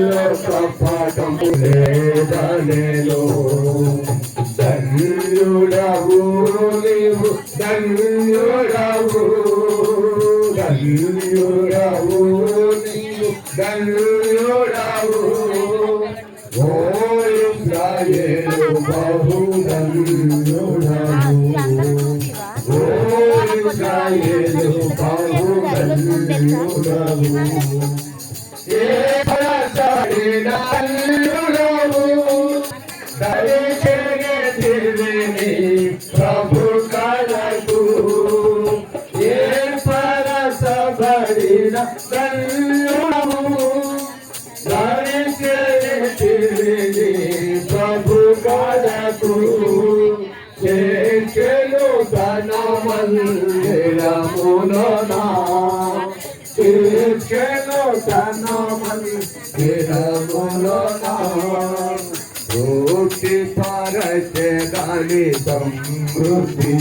ప్రభు నిర్దోషియని నిందే ప్రభు ఆత్మలో కపటము లేదనెడు ఆత్మలో కపటము లేదనెను ధన్యుడవు నీవు ధన్యుడవు ధన్యుడవు నీవు ధన్యుడవు ఓ ఇస్రాయేలు బహు ధన్యుడవు ఓ కలకు ఏ పరసబడిన ధన్యుడవు? ప్రభు కలకు చేచెలు ధన మందిరములోనా చేచెలు ధన మందిరములోనా రోటి పరచే దాని సమృద్ధి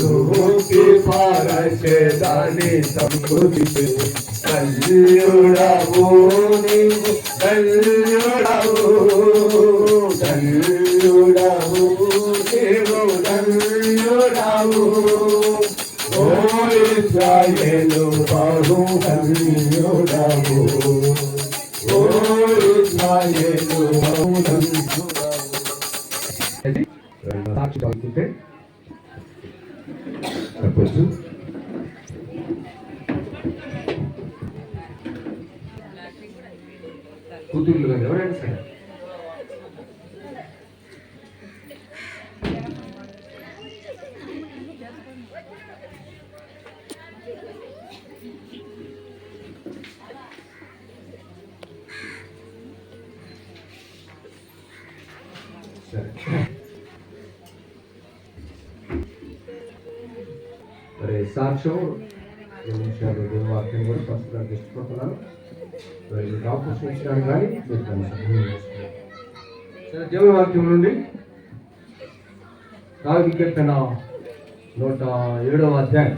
రోటి పరచే సమృద్ధి కల్యుడవు నీవు కల్యుడవు కల్యుడవు నీవు కల్యుడవు ఓ బహు కల్యుడవు ఓ సాక్షి అనుకుంటే చెప్పచ్చు కూతుర్లు కానీ ఎవరైనా సరే మరి సాక్ష్యం నిమిషాలు దేవుని వాక్యం కూడా స్పష్టంగా ఇష్టపడుతున్నాను మరి డాక్టర్ సూచించడానికి కానీ మీరు దాన్ని సద్వినియోగం చేసుకోండి. సరే దేవుని వాక్యం నుండి దావి కీర్తన నూట ఏడవ అధ్యాయం.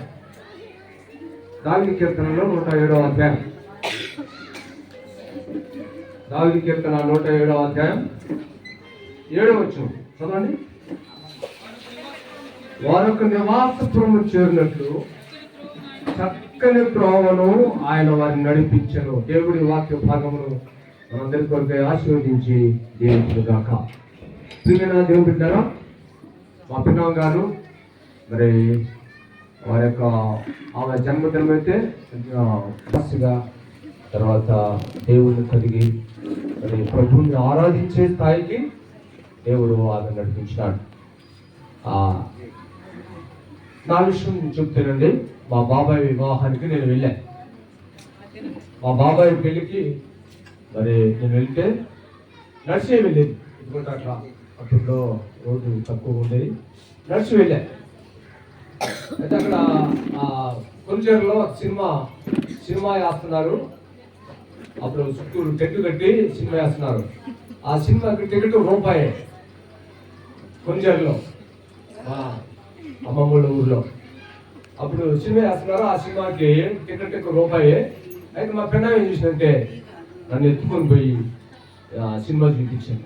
దావి కీర్తనలో నూట ఏడవ అధ్యాయం. దావి కీర్తన నూట ఏడవ అధ్యాయం. ఏడవ వచ్చిన చదవండి. వారొక నివాసపురము చేరినట్లు చక్కని ప్రోవను ఆయన వారిని నడిపించను. దేవుడి వాక్య భాగమును మనందరి కొరకై ఆశీర్వదించి దీవించుగాక ప్రియమైన దేవుడు బిడ్డారా మా పిన్నం గారు మరి వారి యొక్క ఆమె జన్మదినం అయితే మనస్సుగా తర్వాత దేవుడిని కలిగి మరి ప్రభువుని ఆరాధించే స్థాయికి దేవుడు ఆమె నడిపించినాడు. నా విషయం చెప్తానండి. మా బాబాయ్ వివాహానికి నేను వెళ్ళాను మా బాబాయ్ పెళ్ళికి మరి నేను వెళ్తే నడిచే వెళ్ళేది. ఎందుకంటే అట్లా అప్పట్లో రోడ్డు తక్కువ ఉండేది. నడిచి వెళ్ళా. అయితే అక్కడ ఆ కొలిచేరులో సినిమా సినిమా వేస్తున్నారు. అప్పుడు చుట్టూరు టెంట్ కట్టి సినిమా వేస్తున్నారు. ఆ సినిమాకి టికెట్ రూపాయే. కొంజర్లో మా అమ్మమ్మళ్ళ ఊర్లో. అప్పుడు సినిమా వేస్తున్నారు ఆ సినిమాకి టికెట్ ఒక రూపాయి. అయితే మా ఫ్రెండ్ ఏం చేసిందంటే నన్ను ఎత్తుకొని పోయి ఆ, సినిమా చూపించాను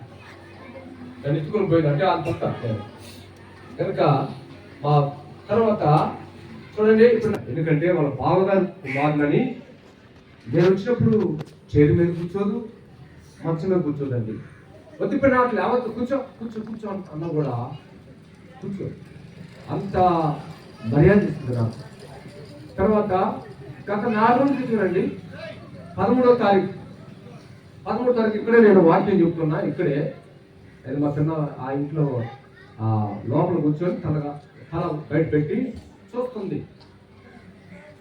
నన్ను ఎత్తుకొని పోయింది. అంటే అంత కనుక మా తర్వాత చూడండి ఇప్పుడు ఎందుకంటే వాళ్ళ బావగారు కుమారులని నేను వచ్చినప్పుడు చైర్ మీద కూర్చోదు మంచం మీద కూర్చోదండి. వద్దు అట్లా లేవద్దు కూర్చో కూర్చో కూర్చో అన్న- అన్నా కూడా కూర్చో అంత మర్యాద ఇస్తుంది నాకు తర్వాత గత నాలుగు రోజులు చూడండి పదమూడో తారీఖు పదమూడో తారీఖు ఇక్కడే నేను వాక్యం చెప్తున్నా ఇక్కడే అది మా చిన్న ఆ ఇంట్లో ఆ లోపల కూర్చొని తనగా తల బయట పెట్టి చూస్తుంది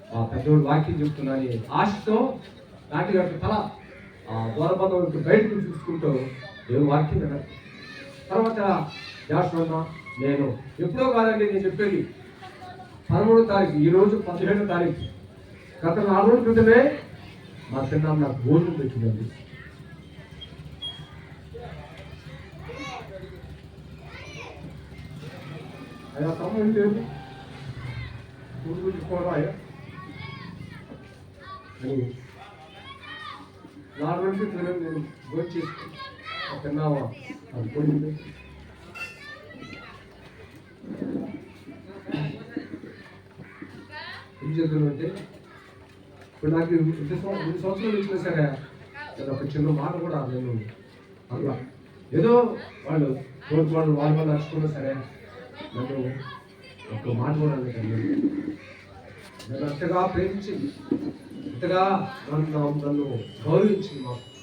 ఆ పెద్దోడు వాక్యం చెప్తున్నాని ఆశతో నాటి గారికి తల ఆ ద్వారబంధం బయటకు చూసుకుంటూ ఏం వాక్యం వినాలి తర్వాత జాషువన్న నేను ఎప్పుడో కాదండి నేను చెప్పేది. పదమూడు తారీఖు ఈరోజు పదిహేడు తారీఖు. గత నాలుగు రోజుల క్రితమే మా చిన్న నాకు భోజనం పెట్టిందండి అయ్యా తమ్ముడు లేదు ఊరు గురించుకోవడం అయ్యా. అని నాలుగు రోజుల క్రితమే నేను భోజనం చేసుకున్నాను తిన్నావా అది పోయింది ఏం చేద్దామంటే ఇప్పుడు నాకు ఇంత రెండు సంవత్సరాలు ఇచ్చినా సరే నేను ఒక చిన్న మాట కూడా నేను అలా ఏదో వాళ్ళు తోటి వాళ్ళు వాళ్ళ వాళ్ళు నడుచుకున్నా సరే నన్ను ఒక మాట కూడా అనకండి నన్ను అంతగా ప్రేమించింది అంతగా నన్ను నన్ను గౌరవించింది మాకు